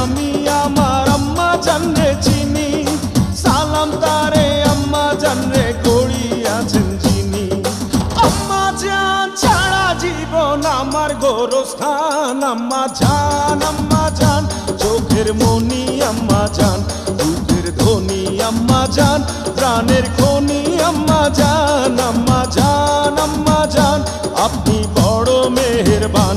আমি আমার আম্মা জানরে চিনি। সালাম তারে আম্মা জানরে করিয়াছেন চিনি আম্মা জান ছাড়া জীবন আমার গোরস্থান। আম্মা জান আম্মা জান, চোখের মনি আম্মা জান, দুধের ধনি আম্মা জান, প্রাণের খনি আম্মা জান আম্মা জান আম্মা জান। আপনি বড় মেহেরবান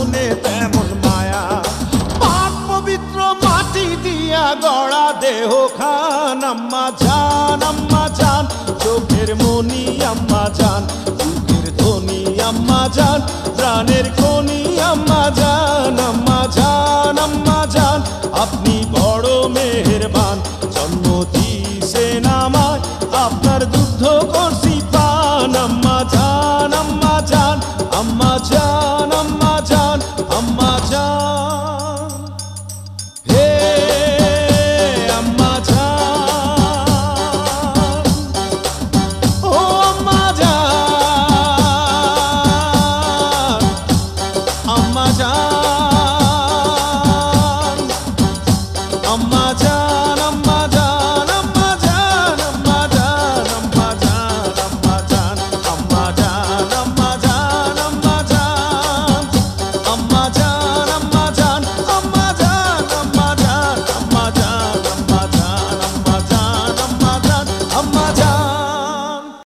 মনে তেমন মায়া। পবিত্র মাটি দিয়া গড়া দেহ খান আম্মা আম্মা চোখের মনি, আম্মা চোখের ধনি, আম্মা প্রাণের খনি, আম্মা আম্মা আম্মা আপনি বড় মেহেরবান, জন্ম দিয়েছেন আমায় আপনার দুগ্ধ করছি পান আম্মা জান আম্মা জান। আম্মা அம்மாஜா